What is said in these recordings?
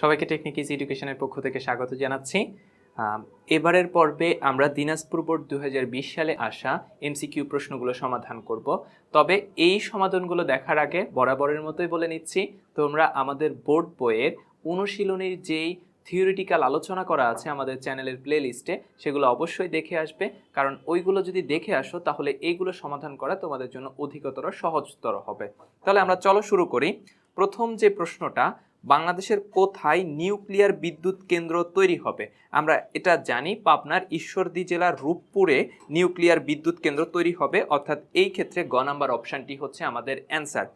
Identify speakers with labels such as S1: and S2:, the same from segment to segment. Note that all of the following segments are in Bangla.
S1: সবাইকে টেকনিক ইজ এডুকেশনের পক্ষ থেকে স্বাগত জানাচ্ছি। এবারের পর্বে আমরা দিনাজপুর বোর্ড দু হাজার বিশ সালে আসা এমসিকিউ প্রশ্নগুলো সমাধান করব। তবে এই সমাধানগুলো দেখার আগে বরাবরের মতোই বলে নিচ্ছি, তোমরা আমাদের বোর্ড বইয়ের অনুশীলনীর যেই থিওরিটিক্যাল আলোচনা করা আছে আমাদের চ্যানেলের প্লে লিস্টে সেগুলো অবশ্যই দেখে আসবে। কারণ ওইগুলো যদি দেখে আসো, তাহলে এইগুলো সমাধান করা তোমাদের জন্য অধিকতর সহজতর হবে। তাহলে আমরা চলো শুরু করি। প্রথম যে প্রশ্নটা বাংলাদেশের কোথায় নিউক্লিয়ার বিদ্যুৎ কেন্দ্র তৈরি হবে? আমরা এটা জানি, পাবনার ঈশ্বরদী জেলার রূপপুরে নিউক্লিয়ার বিদ্যুৎ কেন্দ্র তৈরি হবে, অর্থাৎ এই ক্ষেত্রে গ নাম্বার অপশানটি হচ্ছে আমাদের অ্যান্সার।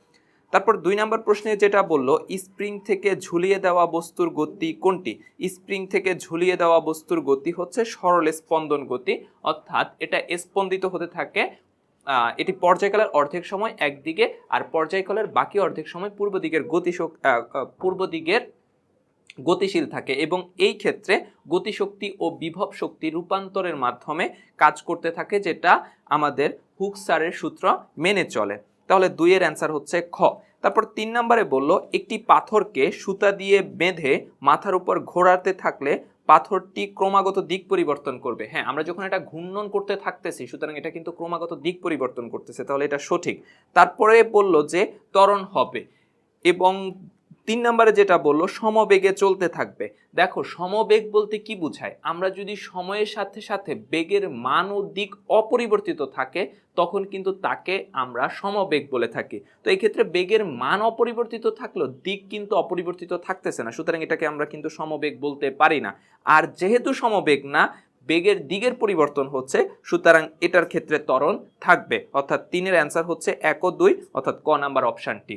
S1: তারপর দুই নম্বর প্রশ্নে যেটা বলল, স্প্রিং থেকে ঝুলিয়ে দেওয়া বস্তুর গতি কোনটি? স্প্রিং থেকে ঝুলিয়ে দেওয়া বস্তুর গতি হচ্ছে সরল স্পন্দন গতি, অর্থাৎ এটা স্পন্দিত হতে থাকে এটি পর্যায়কালের অর্ধেক সময় একদিকে আর পর্যায়কালের বাকি অর্ধেক সময় পূর্ব দিকের গতিশক পূর্ব দিকের গতিশীল থাকে এবং এই ক্ষেত্রে গতিশক্তি ও বিভব শক্তি রূপান্তরের মাধ্যমে কাজ করতে থাকে যেটা আমাদের হুক স্যারের সূত্র মেনে চলে। তাহলে দুইয়ের অ্যান্সার হচ্ছে খ। তারপর তিন নম্বরে বলল, একটি পাথরকে সুতা দিয়ে বেঁধে মাথার উপর ঘোরাতে থাকলে পাথরটি ক্রমাগত দিক পরিবর্তন করবে। হ্যাঁ আমরা যখন এটা ঘূর্ণন করতে থাকতেছি, সুতরাং এটা কিন্তু ক্রমাগত দিক পরিবর্তন করতেছে, তাহলে এটা সঠিক। তারপরে বলল যে ত্বরণ হবে এবং তিন নম্বরে যেটা বলল, সমবেগে চলতে থাকবে। দেখো, সমবেগ বলতে কি বোঝায়? আমরা যদি সময়ের সাথে সাথে বেগের মান ও দিক অপরিবর্তিত থাকে, তখন কিন্তু তাকে আমরা সমবেগ বলে থাকি। তো এই ক্ষেত্রে বেগের মান অপরিবর্তিত থাকলেও দিক কিন্তু অপরিবর্তিত থাকতেছে না। সুতরাং এটাকে আমরা কিন্তু সমবেগ বলতে পারি না। আর যেহেতু সমবেগ না, বেগের দিকের পরিবর্তন হচ্ছে, সুতরাং এটার ক্ষেত্রে ত্বরণ থাকবে। অর্থাৎ তিনের অ্যান্সার হচ্ছে এক ও দুই, অর্থাৎ ক নাম্বার অপশানটি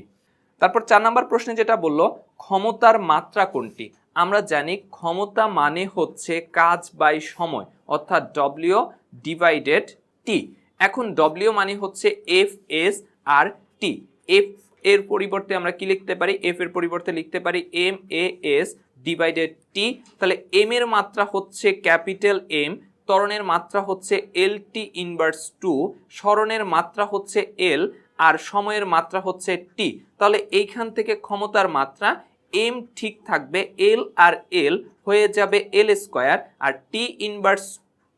S1: তারপর চার নাম্বার প্রশ্নে যেটা বলল, ক্ষমতার মাত্রা কোনটি? আমরা জানি ক্ষমতা মানে হচ্ছে কাজ বাই সময়, অর্থাৎ ডব্লিউ ডিভাইডেড টি এখন ডব্লিউ মানে হচ্ছে F S R T F এর পরিবর্তে আমরা কি লিখতে পারি? এফ এর পরিবর্তে লিখতে পারি M A S divided T তাহলে এম এর মাত্রা হচ্ছে ক্যাপিটাল এম ত্বরণের মাত্রা হচ্ছে এল টি ইনভার্স টু স্মরণের মাত্রা হচ্ছে এল আর সময়ের মাত্রা হচ্ছে টি তাহলে এইখান থেকে ক্ষমতার মাত্রা এম ঠিক থাকবে এল আর এল হয়ে যাবে এল স্কোয়ার আর টি ইনভার্স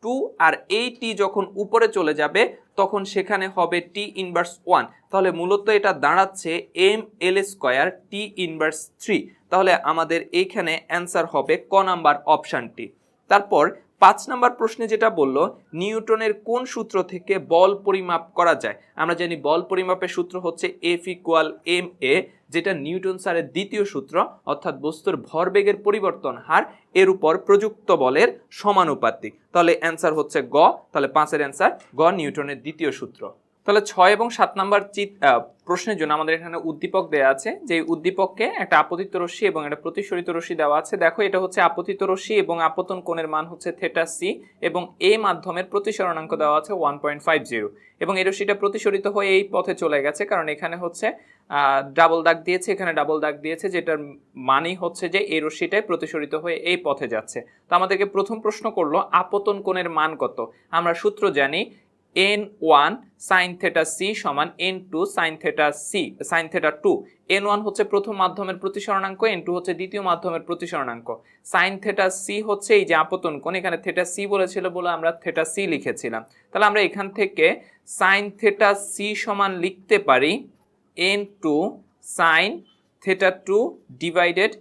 S1: টু আর এই টি যখন উপরে চলে যাবে, তখন সেখানে হবে টি ইনভার্স ওয়ান তাহলে মূলত এটা দাঁড়াচ্ছে M L square T inverse three তাহলে আমাদের এইখানে অ্যান্সার হবে ক নাম্বার অপশানটি তারপর পাঁচ নাম্বার প্রশ্নে যেটা বলল, নিউটনের কোন সূত্র থেকে বল পরিমাপ করা যায়? আমরা জানি বল পরিমাপের সূত্র হচ্ছে এফ ইকুয়াল এম এ যেটা নিউটন স্যারের দ্বিতীয় সূত্র, অর্থাৎ বস্তুর ভরবেগের পরিবর্তন হার এর উপর প্রযুক্ত বলের সমানুপাতিক। তাহলে অ্যান্সার হচ্ছে গ, তাহলে পাঁচের অ্যান্সার গ নিউটনের দ্বিতীয় সূত্র। তাহলে ছয় এবং সাত নাম্বার চিত প্রশ্নের জন্য আমাদের এখানে উদ্দীপক দেওয়া আছে, যে উদ্দীপককে একটা আপতিত রশ্মি এবং একটা প্রতিসরিত রশ্মি দেওয়া আছে। দেখো, এটা হচ্ছে আপতিত রশ্মি এবং আপতন কোণের মান হচ্ছে থেটা সি এবং এ মাধ্যমের প্রতিসরণাঙ্ক দেওয়া আছে ওয়ান পয়েন্ট ফাইভ জিরো এবং এই রশ্মিটা প্রতিসরিত হয়ে এই পথে চলে গেছে, কারণ এখানে হচ্ছে ডাবল দাগ দিয়েছে, এখানে ডাবল দাগ দিয়েছে, যেটার মানেই হচ্ছে যে এই রশ্মিটাই প্রতিসরিত হয়ে এই পথে যাচ্ছে। তো আমাদেরকে প্রথম প্রশ্ন করল, আপতন কোণের মান কত? আমরা সূত্র জানি N one sine theta C সমান N two sine theta C, sine theta two. N one হচ্ছে প্রথম মাধ্যমের প্রতিসরণাঙ্ক, এন টু হচ্ছে দ্বিতীয় মাধ্যমের প্রতিসরণাঙ্ক। সাইন থেটা সি হচ্ছে এই যে আপতন কোণ, এখানে থেটা সি বলেছিল বলে আমরা থেটা সি লিখেছিলাম। তাহলে আমরা এখান থেকে সাইন থেটা সি সমান লিখতে পারি N two sine theta two divided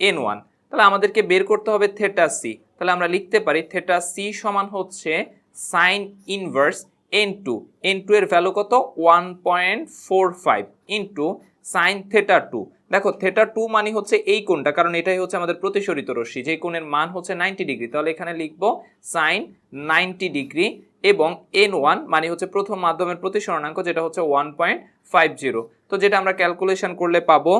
S1: N one. তাহলে আমাদেরকে বের করতে হবে থেটা সি। তাহলে আমরা লিখতে পারি থেটা সি সমান হচ্ছে sine inverse N two N two এর ভ্যালু কত? One point four five into sine theta two দেখো থেটা টু মানে হচ্ছে এই কোণটা, কারণ এটাই হচ্ছে আমাদের প্রতিসরিত রশ্মি। যেই কোণের মান হচ্ছে নাইনটি ডিগ্রি তাহলে এখানে লিখব সাইন নাইনটি ডিগ্রি এবং এন ওয়ান মানে হচ্ছে প্রথম মাধ্যমের প্রতিসরণাঙ্ক, যেটা হচ্ছে ওয়ান পয়েন্ট ফাইভ জিরো তো যেটা আমরা ক্যালকুলেশন করলে পাবো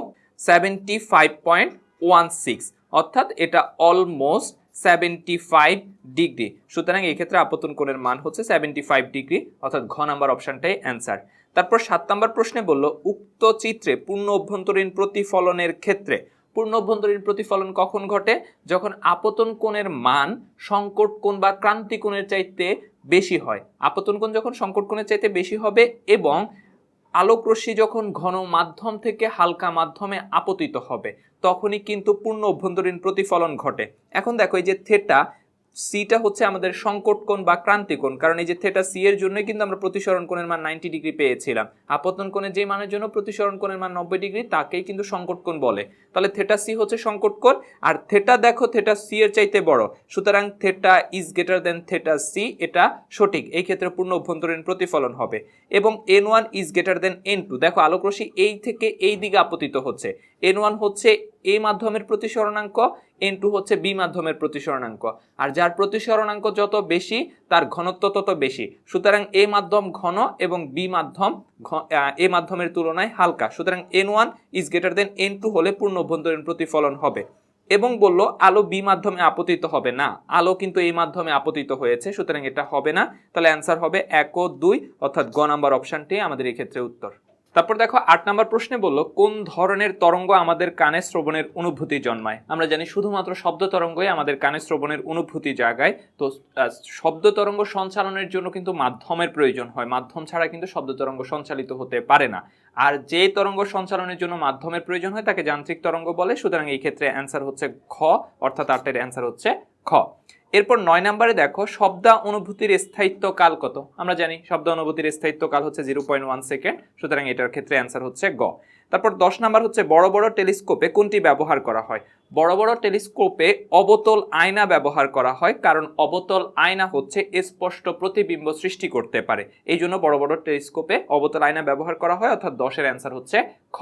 S1: seventy five point one six অর্থাৎ এটা অলমোস্ট সেভেন্টি ফাইভ ডিগ্রি। সুতরাং এই ক্ষেত্রে আপতন কোণের মান হচ্ছে সেভেন্টি ফাইভ ডিগ্রি, অর্থাৎ ঘ নাম্বার অপশনটাই অ্যান্সার। তারপর সাত নম্বর প্রশ্নে বলল, উক্ত চিত্রে পূর্ণ অভ্যন্তরীণ প্রতিফলনের ক্ষেত্রে, পূর্ণ অভ্যন্তরীণ প্রতিফলন কখন ঘটে? যখন আপতন কোণের মান সংকট কোণ বা ক্রান্তি কোণের চাইতে বেশি হয়। আপতন কোণ যখন সংকট কোণের চাইতে বেশি হবে এবং আলোক রশ্মি যখন ঘন মাধ্যম থেকে হালকা মাধ্যমে আপতিত হবে, তখনই কিন্তু পূর্ণ অভ্যন্তরীণ প্রতিফলন ঘটে। এখন দেখো, এই যে থেটা সিটা হচ্ছে আমাদের সংকট কোণ বা ক্রান্তি কোণ কারণ এই যে থেটা সি এর জন্যই কিন্তু আমরা প্রতিসরণ কোণের মান নাইনটি ডিগ্রি পেয়েছিলাম। আপতন কোণের যে মানের জন্য প্রতিসরণ কোণের মান নব্বই ডিগ্রি তাকেই কিন্তু সংকট কোণ বলে। তাহলে থেটা সি হচ্ছে সংকট কোণ আর থেটা দেখো থেটা সি এর চাইতে বড়। সুতরাং theta is greater than theta C এটা সঠিক। এই ক্ষেত্রে পূর্ণ অভ্যন্তরীণ প্রতিফলন হবে। এবং N one is greater than N two দেখো, আলোকরশ্মি এই থেকে এই দিকে আপতিত হচ্ছে। এন ওয়ান হচ্ছে এ মাধ্যমের প্রতিসরণাঙ্ক এন টু হচ্ছে বি মাধ্যমের প্রতিসরণাঙ্ক আর যার প্রতিসরণাঙ্ক যত বেশি, তার ঘনত্ব তত বেশি। সুতরাং এ মাধ্যম ঘন এবং বি মাধ্যম এ মাধ্যমের তুলনায় হালকা। সুতরাং N one is greater than N two হলে পূর্ণ অভ্যন্তরীণ প্রতিফলন হবে। এবং বলল, আলো বি মাধ্যমে আপতিত হবে না। আলো কিন্তু এই মাধ্যমে আপতিত হয়েছে, সুতরাং এটা হবে না। তাহলে অ্যান্সার হবে এক ও দুই, অর্থাৎ গ নাম্বার অপশনটি আমাদের এই ক্ষেত্রে উত্তর। তারপর দেখো আট নাম্বার প্রশ্নে বলল, কোন ধরনের তরঙ্গ আমাদের কানে শ্রবণের অনুভূতি জন্মায়? আমরা জানি শুধুমাত্র শব্দ তরঙ্গই আমাদের কানে শ্রবণের অনুভূতি জাগায়। তো শব্দ তরঙ্গ সঞ্চালনের জন্য কিন্তু মাধ্যমের প্রয়োজন হয়। মাধ্যম ছাড়া কিন্তু শব্দ তরঙ্গ সঞ্চালিত হতে পারে না। আর যে তরঙ্গ সঞ্চালনের জন্য মাধ্যমের প্রয়োজন হয়, তাকে যান্ত্রিক তরঙ্গ বলে। সুতরাং এই ক্ষেত্রে অ্যান্সার হচ্ছে খ অর্থাৎ আটের অ্যান্সার হচ্ছে খ। এরপর নয় নাম্বারে দেখো, শব্দ অনুভূতির স্থায়িত্ব কাল কত? আমরা জানি শব্দ অনুভূতির স্থায়িত্ব কাল হচ্ছে জিরো পয়েন্ট ওয়ান সেকেন্ড সুতরাং এটার ক্ষেত্রে অ্যান্সার হচ্ছে গ। তারপর দশ নাম্বার হচ্ছে বড় বড় টেলিস্কোপে কোনটি ব্যবহার করা হয়? বড় বড় টেলিস্কোপে অবতল আয়না ব্যবহার করা হয়, কারণ অবতল আয়না হচ্ছে স্পষ্ট প্রতিবিম্ব সৃষ্টি করতে পারে। এই জন্য বড় বড় টেলিস্কোপে অবতল আয়না ব্যবহার করা হয়, অর্থাৎ দশের অ্যান্সার হচ্ছে খ।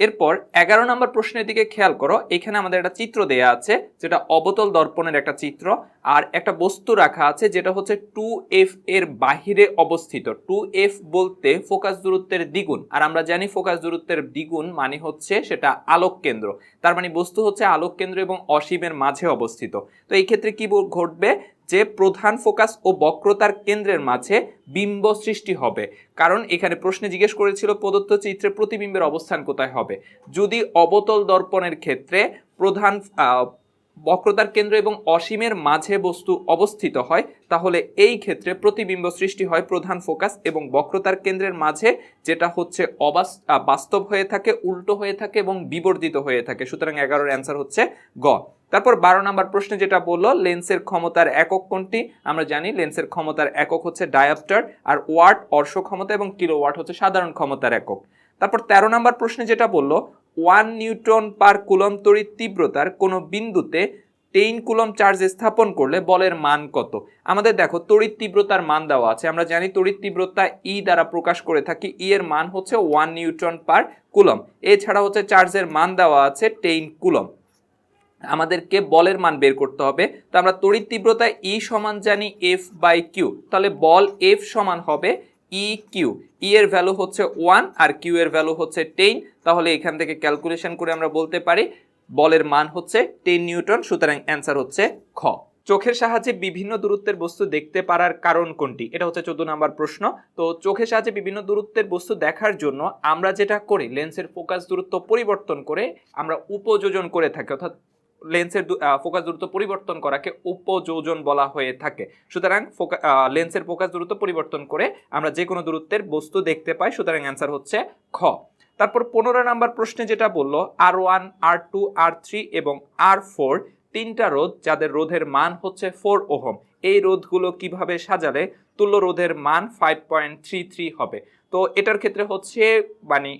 S1: এরপর এগারো নম্বর প্রশ্নের দিকে খেয়াল করো, এখানে আমাদের একটা চিত্র দেয়া আছে, যেটা অবতল দর্পণের একটা চিত্র, আর একটা বস্তু রাখা আছে, যেটা হচ্ছে টু এফ এর বাহিরে অবস্থিত। টু এফ বলতে ফোকাস দূরত্বের দ্বিগুণ, আর আমরা জানি ফোকাস দূরত্বের দ্বিগুণ মানে হচ্ছে সেটা আলোক কেন্দ্র। তার মানে বস্তু হচ্ছে আলোক কেন্দ্র এবং অসীমের মাঝে অবস্থিত। তো এই ক্ষেত্রে কি ঘটবে? যে প্রধান ফোকাস ও বক্রতার কেন্দ্রের মাঝে বিম্ব সৃষ্টি হবে। কারণ এখানে প্রশ্নে জিজ্ঞেস করেছিল প্রদত্ত চিত্রে প্রতিবিম্বের অবস্থান কোথায় হবে। যদি অবতল দর্পণের ক্ষেত্রে প্রধান বক্রতার কেন্দ্র এবং অসীমের মাঝে বস্তু অবস্থিত হয়, তাহলে এই ক্ষেত্রে প্রতিবিম্ব সৃষ্টি হয় প্রধান ফোকাস এবং বক্রতার কেন্দ্রের মাঝে, যেটা হচ্ছে অবাস বাস্তব হয়ে থাকে, উল্টো হয়ে থাকে এবং বিবর্জিত হয়ে থাকে। সুতরাং এগারোর অ্যান্সার হচ্ছে গ। তারপর বারো নম্বর প্রশ্নে যেটা বলল, লেন্সের ক্ষমতার একক কোনটি? আমরা জানি লেন্সের ক্ষমতার একক হচ্ছে ডায়াপ্টার আর ওয়াট অর্শ ক্ষমতা এবং কিলো ওয়াট হচ্ছে সাধারণ ক্ষমতার একক। তারপর তেরো নম্বর প্রশ্নে যেটা বলল, ওয়ান নিউটন পার কুলম তড়িৎ তীব্রতার কোনো বিন্দুতে টেন কুলম চার্জ স্থাপন করলে বলের মান কত? আমাদের দেখো, তড়িৎ তীব্রতার মান দেওয়া আছে। আমরা জানি তড়িৎ তীব্রতা ই দ্বারা প্রকাশ করে থাকি ই এর মান হচ্ছে ওয়ান নিউটন পার কুলম। এছাড়া হচ্ছে চার্জের মান দেওয়া আছে টেন কুলম। আমাদেরকে বলের মান বের করতে হবে। তো আমরা তড়িৎ তীব্রতা ই সমান জানি এফ বাই কিউ তাহলে বল এফ সমান হবে ই কিউ ই এর ভ্যালু হচ্ছে ওয়ান আর কিউ এর ভ্যালু হচ্ছে টেন তাহলে এখান থেকে ক্যালকুলেশন করে আমরা বলতে পারি বলের মান হচ্ছে টেন নিউটন, সুতরাং অ্যান্সার হচ্ছে খ। চোখের সাহায্যে বিভিন্ন দূরত্বের বস্তু দেখতে পারার কারণ কোনটি? এটা হচ্ছে চোদ্দ নাম্বার প্রশ্ন। তো চোখের সাহায্যে বিভিন্ন দূরত্বের বস্তু দেখার জন্য আমরা যেটা করি লেন্সের ফোকাস দূরত্ব পরিবর্তন করে আমরা উপযোজন করে থাকি। অর্থাৎ লেন্সের ফোকাস দূরত্ব পরিবর্তন করাকে উপযোজন বলা হয়ে থাকে। সুতরাং লেন্সের ফোকাস দূরত্ব পরিবর্তন করে আমরা যে কোনো দূরত্বের বস্তু দেখতে পাই, সুতরাং অ্যান্সার হচ্ছে খ। তারপর পনেরো নাম্বার প্রশ্নে যেটা বলল, R one, R two, R three এবং আর ফোর তিনটা রোধ যাদের রোধের মান হচ্ছে ফোর ওহম। এই রোধগুলো কীভাবে সাজালে? তুল্য রোধের মান ফাইভ পয়েন্ট থ্রি থ্রি হবে। তো এটার ক্ষেত্রে হচ্ছে মানে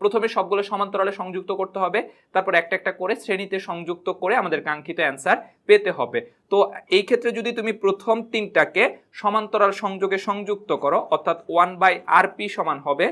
S1: প্রথমে সবগুলো সমান্তরালে সংযুক্ত করতে হবে, তারপর একটা একটা করে শ্রেণীতে সংযুক্ত করে আমাদের কাঙ্ক্ষিত অ্যান্সার পেতে হবে। তো এই ক্ষেত্রে যদি তুমি প্রথম তিনটাকে সমান্তরাল সংযোগে সংযুক্ত করো, অর্থাৎ ওয়ান বাই আর পি সমান হবে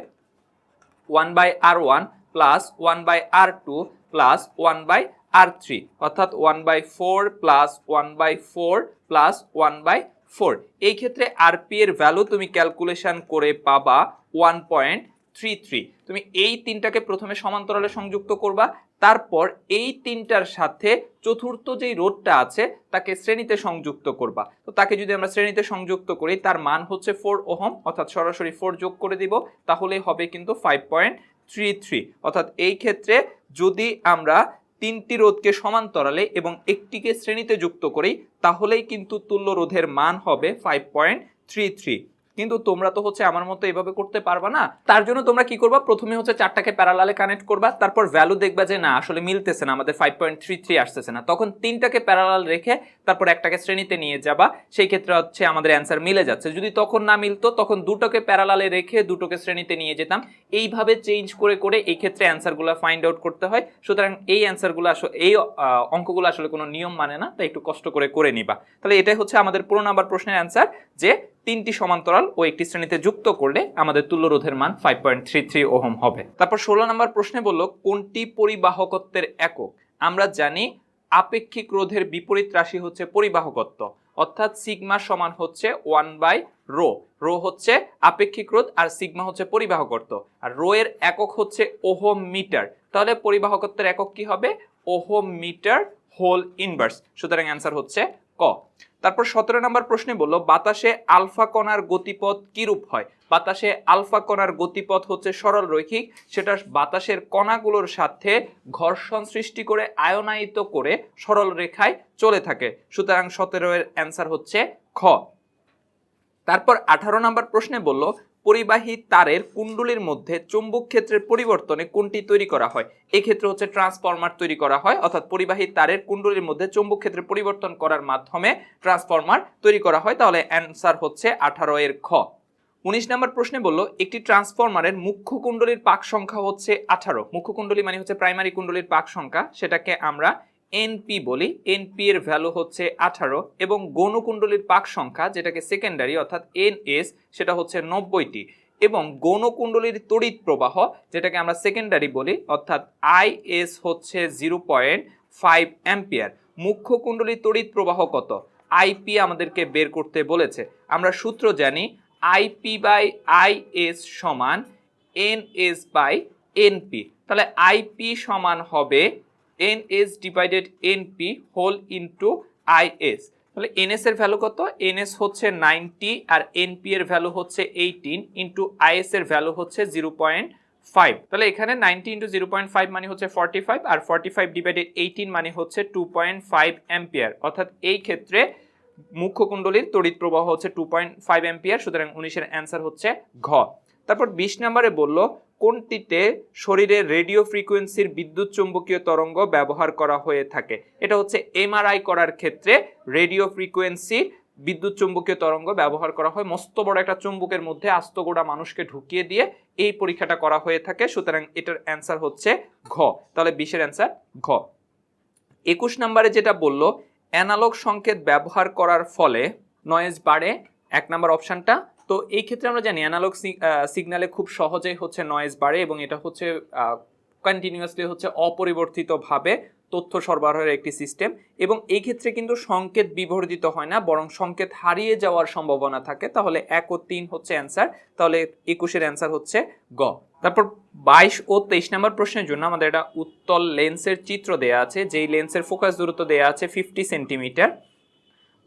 S1: one by R one plus one by R two plus one by R three, অর্থাৎ one by four plus one by four plus one by four. এই ক্ষেত্রে আরপি এর ভ্যালু তুমি ক্যালকুলেশন করে পাবা ওয়ান পয়েন্ট থ্রি থ্রি তুমি এই তিনটাকে প্রথমে সমান্তরালে সংযুক্ত করবা, তারপর এই তিনটার সাথে চতুর্থ যেই রোডটা আছে, তাকে শ্রেণীতে সংযুক্ত করবা। তো তাকে যদি আমরা শ্রেণীতে সংযুক্ত করি, তার মান হচ্ছে ফোর ওহম, অর্থাৎ সরাসরি ফোর যোগ করে দিব, তাহলে হবে কিন্তু ফাইভ পয়েন্ট থ্রি থ্রি অর্থাৎ এই ক্ষেত্রে যদি আমরা তিনটি রোধকে সমান্তরালে এবং একটিকে শ্রেণীতে যুক্ত করি, তাহলেই কিন্তু তুল্য রোধের মান হবে ফাইভ পয়েন্ট থ্রি থ্রি কিন্তু তোমরা তো হচ্ছে আমার মতো এভাবে করতে পারবা না। তার জন্য তোমরা কি করবা? প্রথমে হচ্ছে চারটাকে প্যারালালে কানেক্ট করবা, তারপর ভ্যালু দেখবা যে না, আসলে মিলতেছে না, আমাদের ফাইভ পয়েন্ট থ্রি থ্রি আসতেছে না। তখন তিনটাকে প্যারালাল রেখে তারপর একটাকে শ্রেণীতে নিয়ে যাবা, সেই ক্ষেত্রে হচ্ছে আমাদের অ্যান্সার মিলে যাচ্ছে। যদি তখন না মিলতো, তখন দুটোকে প্যারালালে রেখে দুটোকে শ্রেণীতে নিয়ে যেতাম। এইভাবে চেঞ্জ করে করে এই ক্ষেত্রে অ্যান্সারগুলো ফাইন্ড আউট করতে হয়। সুতরাং এই অ্যান্সারগুলো আসলে, এই অঙ্কগুলো আসলে কোনো নিয়ম মানে না, তাই একটু কষ্ট করে করে নিবা। তাহলে এটাই হচ্ছে আমাদের পনেরো নাম্বার প্রশ্নের অ্যান্সার যে তিনটি সমান্তরাল ও একটি শ্রেণীতে যুক্ত করলে আমাদের তুল্য রোধের মান five point three three ohm হবে। তারপর ষোলো নম্বর প্রশ্নে বলল, কোনটি পরিবাহকত্বের একক? আমরা জানি আপেক্ষিক রোধের বিপরীত রাশি হচ্ছে পরিবাহকত্ব, অর্থাৎ সিগমা সমান হচ্ছে ওয়ান বাই রো রো হচ্ছে আপেক্ষিক রোধ আর সিগমা হচ্ছে পরিবাহকত্ব। আর রো এর একক হচ্ছে ওহম মিটার তাহলে পরিবাহকত্বের একক কি হবে? Ohm metre whole inverse. সুতরাং অ্যান্সার হচ্ছে তারপর সতেরো নম্বর প্রশ্নে বলল, বাতাসে আলফা কণার গতিপথ কিরূপ হয়? বাতাসে আলফা কণার গতিপথ হচ্ছে সরল রৈখিক, সেটা বাতাসের কণাগুলোর সাথে ঘর্ষণ সৃষ্টি করে আয়নায়িত করে সরল রেখায় চলে থাকে। সুতরাং সতেরো এর অ্যান্সার হচ্ছে খ। তারপর আঠারো নম্বর প্রশ্নে বলল পরিবাহী তারের কুণ্ডলীর মধ্যে চুম্বক ক্ষেত্রের পরিবর্তনে কোনটি তৈরি করা হয়। এই ক্ষেত্রে হচ্ছে ট্রান্সফরমার তৈরি করা হয়, অর্থাৎ পরিবাহী তারের কুণ্ডলীর মধ্যে চুম্বক ক্ষেত্রে পরিবর্তন করার মাধ্যমে ট্রান্সফরমার তৈরি করা হয়। তাহলে অ্যান্সার হচ্ছে আঠারো এর খ। উনিশ নম্বর প্রশ্নে বলল, একটি ট্রান্সফরমারের মুখ্য কুণ্ডলীর পাক সংখ্যা হচ্ছে আঠারো। মুখ্য কুণ্ডলী মানে হচ্ছে প্রাইমারি কুণ্ডলীর পাক সংখ্যা। সেটাকে আমরা এনপি বলি এনপি এর ভ্যালু হচ্ছে আঠারো এবং গৌণকুণ্ডলীর পাক সংখ্যা, যেটাকে সেকেন্ডারি অর্থাৎ এনএস সেটা হচ্ছে নব্বইটি এবং গৌণকুণ্ডলীর তড়িৎ প্রবাহ, যেটাকে আমরা সেকেন্ডারি বলি, অর্থাৎ আই এস হচ্ছে জিরো পয়েন্ট ফাইভ অ্যাম্পিয়ার মুখ্য কুণ্ডলীর তড়িৎ প্রবাহ কত? আইপি আমাদেরকে বের করতে বলেছে। আমরা সূত্র জানি আইপি বাই আই এস সমান এনএস বাই এনপি তাহলে আইপি সমান হবে NS divided NP whole into IS তাহলে এনএস এর ভ্যালু কত? এনএস হচ্ছে নাইনটি আর এনপি এর ভ্যালু হচ্ছে এইটিন ইন্টু আইএস এর ভ্যালু হচ্ছে জিরো পয়েন্ট ফাইভ তাহলে এখানে ninety into zero point five মানে হচ্ছে ফর্টি ফাইভ আর ফর্টি ফাইভ ডিভাইডেড এইটিন মানে হচ্ছে টু পয়েন্ট ফাইভ অ্যাম্পিয়ার অর্থাৎ এই ক্ষেত্রে মুখ্য কুণ্ডলীর তড়িৎ প্রবাহ হচ্ছে টু পয়েন্ট ফাইভ অ্যাম্পিয়ার সুতরাং উনিশের অ্যান্সার হচ্ছে ঘ। তারপর বিশ নম্বরে বলল, কোনটিতে শরীরে রেডিও ফ্রিকোয়েন্সির বিদ্যুৎ চুম্বকীয় তরঙ্গ ব্যবহার করা হয়ে থাকে? এটা হচ্ছে এমআরআই করার ক্ষেত্রে রেডিও ফ্রিকোয়েন্সির বিদ্যুৎ চুম্বকীয় তরঙ্গ ব্যবহার করা হয়। মস্ত বড় একটা চুম্বকের মধ্যে আস্ত গোড়া মানুষকে ঢুকিয়ে দিয়ে এই পরীক্ষাটা করা হয়ে থাকে। সুতরাং এটার অ্যান্সার হচ্ছে ঘ। তাহলে বিশের অ্যান্সার ঘ। একুশ নম্বরে যেটা বলল, অ্যানালগ সংকেত ব্যবহার করার ফলে নয়েজ বাড়ে। এক নম্বর অপশনটা তো এই ক্ষেত্রে আমরা জানি অ্যানালগ সিগনালে খুব সহজেই হচ্ছে নয়েজ বাড়ে এবং এটা হচ্ছে কন্টিনিউয়াসলি হচ্ছে অপরিবর্তিতভাবে তথ্য সরবরাহের একটি সিস্টেম এবং এই ক্ষেত্রে কিন্তু সংকেত বিবর্ধিত হয় না, বরং সংকেত হারিয়ে যাওয়ার সম্ভাবনা থাকে। তাহলে এক ও তিন হচ্ছে অ্যান্সার তাহলে একুশের অ্যান্সার হচ্ছে গ। তারপর বাইশ ও তেইশ নম্বর প্রশ্নের জন্য আমাদের একটা উত্তল লেন্সের চিত্র দেয়া আছে, যেই লেন্সের ফোকাস দূরত্ব দেয়া আছে ফিফটি সেন্টিমিটার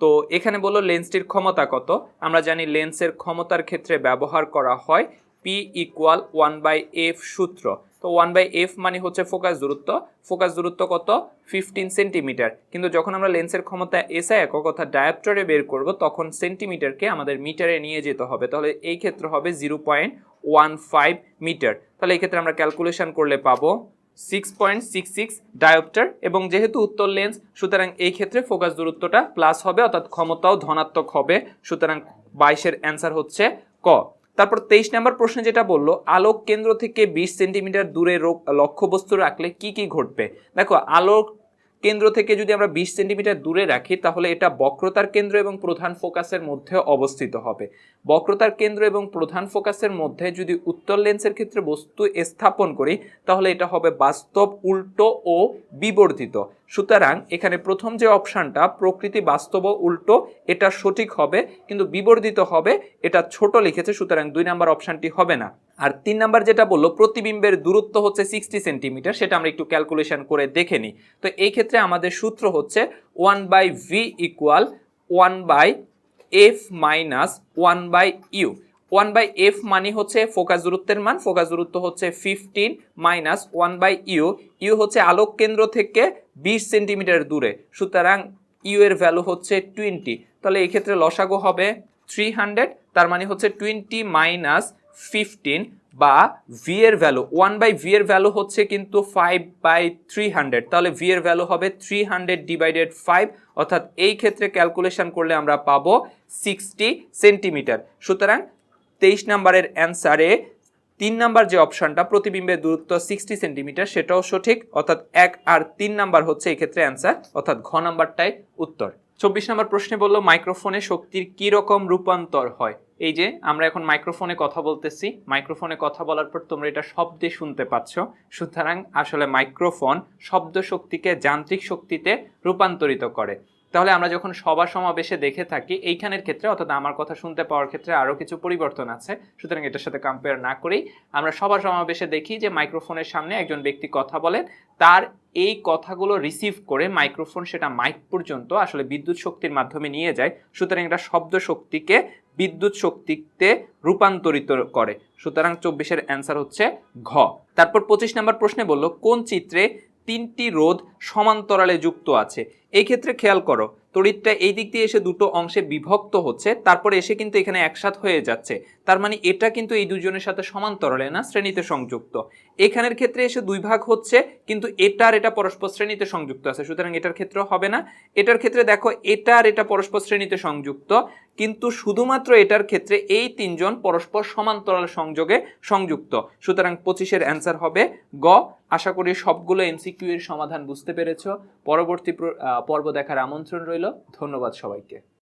S1: তো এখানে বলল লেন্সটির ক্ষমতা কত? আমরা জানি লেন্সের ক্ষমতার ক্ষেত্রে ব্যবহার করা হয় P equal one by F সূত্র। তো ওয়ান বাই এফ মানে হচ্ছে ফোকাস দূরত্ব। ফোকাস দূরত্ব কত? ফিফটিন সেন্টিমিটার কিন্তু যখন আমরা লেন্সের ক্ষমতা এসআই একক অর্থাৎ ডায়াপ্টারে বের করব, তখন সেন্টিমিটারকে আমাদের মিটারে নিয়ে যেতে হবে। তাহলে এই ক্ষেত্রে হবে zero point one five metre তাহলে এই ক্ষেত্রে আমরা ক্যালকুলেশন করলে পাবো six point six six dioptre এবং যেহেতু উত্তর লেন্স সুতরাং এই ক্ষেত্রে ফোকাস দূরত্বটা প্লাস হবে, অর্থাৎ ক্ষমতাও ধনাত্মক হবে, সুতরাং বাইশের অ্যান্সার হচ্ছে ক। তারপর তেইশ নম্বর প্রশ্নে যেটা বলল, আলোক কেন্দ্র থেকে বিশ সেন্টিমিটার দূরে লক্ষ্যবস্তু রাখলে কি কি ঘটবে? দেখো, আলোক কেন্দ্র থেকে যদি আমরা বিশ সেন্টিমিটার দূরে রাখি, তাহলে এটা বক্রতার কেন্দ্র এবং প্রধান ফোকাসের মধ্যে অবস্থিত হবে। বক্রতার কেন্দ্র এবং প্রধান ফোকাসের মধ্যে যদি উত্তর লেন্সের ক্ষেত্রে বস্তু স্থাপন করি, তাহলে এটা হবে বাস্তব, উল্টো ও বিবর্ধিত। সুতরাং এখানে প্রথম যে অপশানটা, প্রকৃতি বাস্তব উল্টো, এটা সঠিক হবে, কিন্তু বিবর্ধিত হবে, এটা ছোট লিখেছে, সুতরাং দুই নাম্বার অপশানটি হবে না। আর তিন নাম্বার যেটা বলল, প্রতিবিম্বের দূরত্ব হচ্ছে সিক্সটি সেন্টিমিটার সেটা আমরা একটু ক্যালকুলেশন করে দেখে নিই। তো এই ক্ষেত্রে আমাদের সূত্র হচ্ছে one by V equal one by F minus one by U one by F মানে হচ্ছে ফোকাস দূরত্বের মান, ফোকাস দূরত্ব হচ্ছে fifteen minus one by U U হচ্ছে আলোক কেন্দ্র থেকে বিশ সেন্টিমিটার দূরে, সুতরাং ইউ এর ভ্যালু হচ্ছে টোয়েন্টি তাহলে এই ক্ষেত্রে লসাগু হবে থ্রি হান্ড্রেড তার মানে হচ্ছে টোয়েন্টি মাইনাস ফিফটিন বা ভি এর ভ্যালু ওয়ান বাই ভি এর ভ্যালু হচ্ছে কিন্তু ফাইভ বাই থ্রি হান্ড্রেড তাহলে ভি এর ভ্যালু হবে থ্রি হান্ড্রেড ডিভাইডেড ফাইভ অর্থাৎ এই ক্ষেত্রে ক্যালকুলেশন করলে আমরা পাবো সিক্সটি সেন্টিমিটার সুতরাং তেইশ নাম্বারের অ্যান্সারে তিন নাম্বার যে অপশনটা প্রতিবিম্বের দূরত্ব সিক্সটি সেন্টিমিটার সেটাও সঠিক, অর্থাৎ এক আর তিন নাম্বার হচ্ছে এই ক্ষেত্রে অ্যান্সার অর্থাৎ ঘ নাম্বারটাই উত্তর। চব্বিশ নম্বর প্রশ্নে বলল, মাইক্রোফোনে শক্তির কি রকম রূপান্তর হয়? এই যে, আমরা এখন মাইক্রোফোনে কথা বলতেছি। মাইক্রোফোনে কথা বলার পর তোমরা এটা শব্দে শুনতে পাচ্ছ। সুতরাং আসলে মাইক্রোফোন শব্দ শক্তিকে যান্ত্রিক শক্তিতে রূপান্তরিত করে। তাহলে আমরা যখন সভা সমাবেশে দেখে থাকি, এইখানের ক্ষেত্রে, অর্থাৎ আমার কথা শুনতে পাওয়ার ক্ষেত্রে আরও কিছু পরিবর্তন আছে। সুতরাং এটার সাথে কম্পেয়ার না করেই আমরা সভা সমাবেশে দেখি যে মাইক্রোফোনের সামনে একজন ব্যক্তি কথা বলেন, তার এই কথাগুলো রিসিভ করে মাইক্রোফোন সেটা মাইক পর্যন্ত আসলে বিদ্যুৎ শক্তির মাধ্যমে নিয়ে যায়। সুতরাং এটা শব্দ শক্তিকে বিদ্যুৎ শক্তিতে রূপান্তরিত করে। সুতরাং চব্বিশের অ্যান্সার হচ্ছে ঘ। তারপর পঁচিশ নম্বর প্রশ্নে বলল, কোন চিত্রে তিনটি রোধ সমান্তরালে যুক্ত আছে। এই ক্ষেত্রে খেয়াল করো, তড়িৎটা এই দিক দিয়ে এসে দুটো অংশে বিভক্ত হচ্ছে, তারপরে এসে কিন্তু এখানে একসাথ হয়ে যাচ্ছে। তার মানে এটা কিন্তু এই দুজনের সাথে সমান্তরালে না, শ্রেণীতে সংযুক্ত। এখানের ক্ষেত্রে এসে দুই ভাগ হচ্ছে, কিন্তু এটা আর এটা পরস্পর শ্রেণীতে সংযুক্ত আছে, সুতরাং এটার ক্ষেত্রেও হবে না। এটার ক্ষেত্রে দেখো, এটা আর এটা পরস্পর শ্রেণীতে সংযুক্ত। কিন্তু শুধুমাত্র এটার ক্ষেত্রে এই তিনজন পরস্পর সমান্তরাল সংযোগে সংযুক্ত। সুতরাং পঁচিশের অ্যান্সার হবে গ। আশা করি সবগুলো এমসিকিউ এর সমাধান বুঝতে পেরেছ। পরবর্তী পর্ব দেখার আমন্ত্রণ রইল। ধন্যবাদ সবাইকে।